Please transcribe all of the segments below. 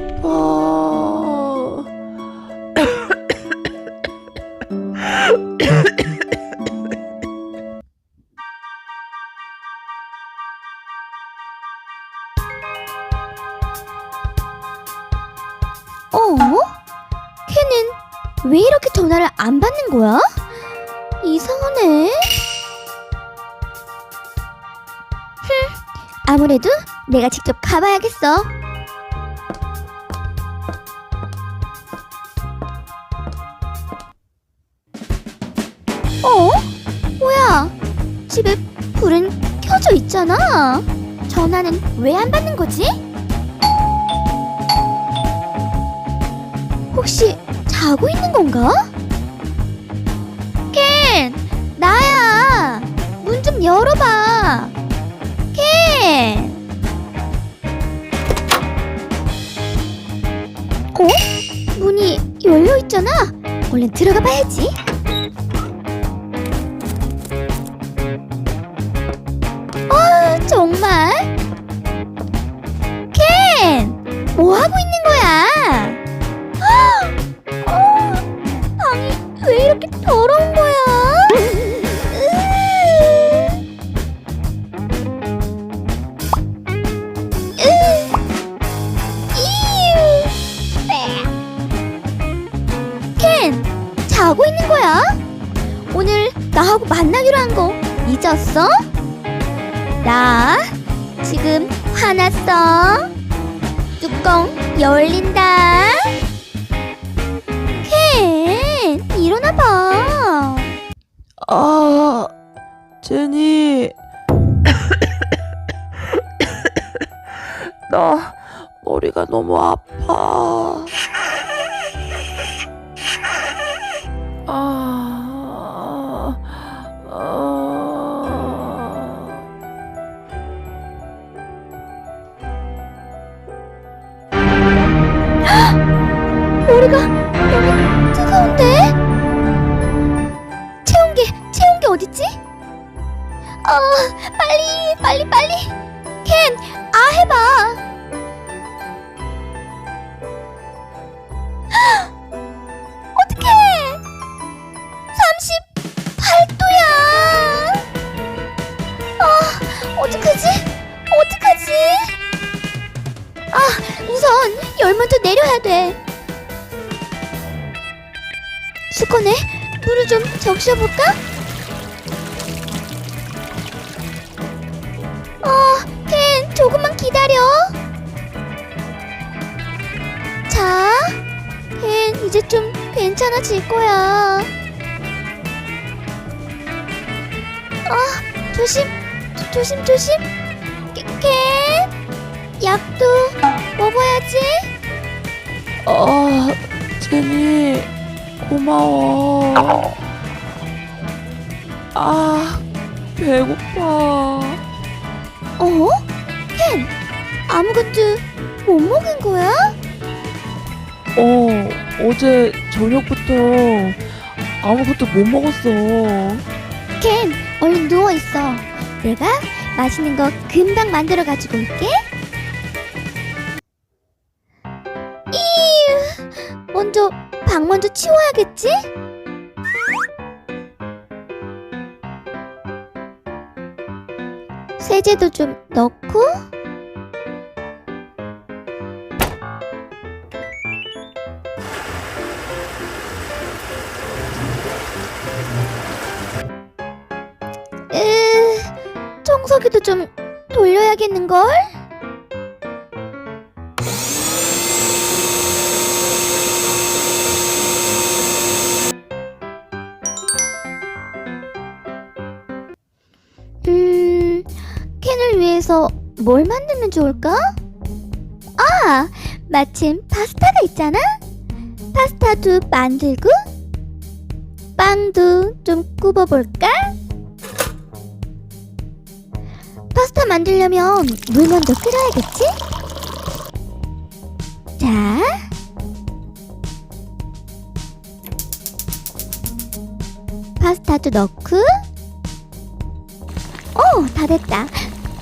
아파. 어? 걔는 왜 이렇게 전화를 안 받는 거야? 이상하네. 흠, 아무래도 내가 직접 가봐야겠어. 있잖아. 전화는 왜 안 받는 거지? 혹시 자고 있는 건가? 켄! 나야! 문 좀 열어봐! 켄! 어? 문이 열려 있잖아? 얼른 들어가 봐야지. 뭐 하고 있는 거야? 어, 방이 왜 이렇게 더러운 거야? 으, 이유. 켄, 자고 있는 거야? 오늘 나하고 만나기로 한 거 잊었어? 나 지금 화났어. 뚜껑 열린다. 켄, 일어나봐. 아, 제니. 나 머리가 너무 아파. 머리가 너무 뜨거운데? 체온계, 체온계 어딨지? 어, 빨리, 빨리, 빨리. 켄, 아 해봐. 어떡해. 38도야. 아, 어떡하지? 어떡하지? 아, 우선 열먼저 내려야 돼. 수건에 물을 좀 적셔볼까? 어, 켄, 조금만 기다려. 자, 켄, 이제 좀 괜찮아질 거야. 아, 조심, 조, 조심, 조심. 켄, 켄, 약도 먹어야지. 아, 제니, 고마워. 아, 배고파. 어? 켄, 아무것도 못 먹은 거야? 어, 어제 저녁부터 아무것도 못 먹었어. 켄, 얼른 누워 있어. 내가 맛있는 거 금방 만들어 가지고 올게. 이유, 먼저 방 먼저 치워야겠지? 세제도 좀 넣고. 으, 청소기도 좀 돌려야겠는걸? 위해서 뭘 만들면 좋을까? 아, 마침 파스타가 있잖아? 파스타도 만들고, 빵도 좀 굽어볼까? 파스타 만들려면 물 먼저 끓여야겠지? 자. 파스타도 넣고. 오, 다 됐다.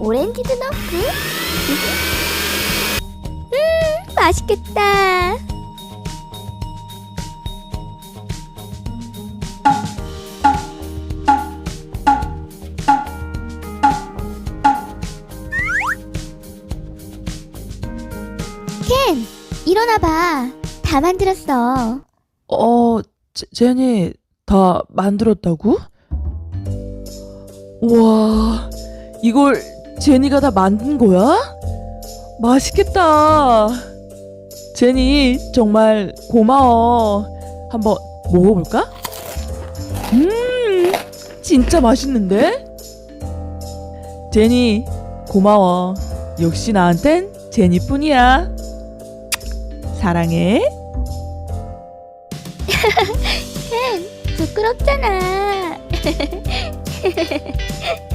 오렌지도 넣고. 음 맛있겠다. 켄 일어나봐. 다 만들었어. 어, 제, 제니 다 만들었다고? 우와, 이걸 제니가 다 만든 거야? 맛있겠다. 제니 정말 고마워. 한번 먹어볼까? 음, 진짜 맛있는데? 제니 고마워. 역시 나한텐 제니뿐이야. 사랑해. 부끄럽잖아.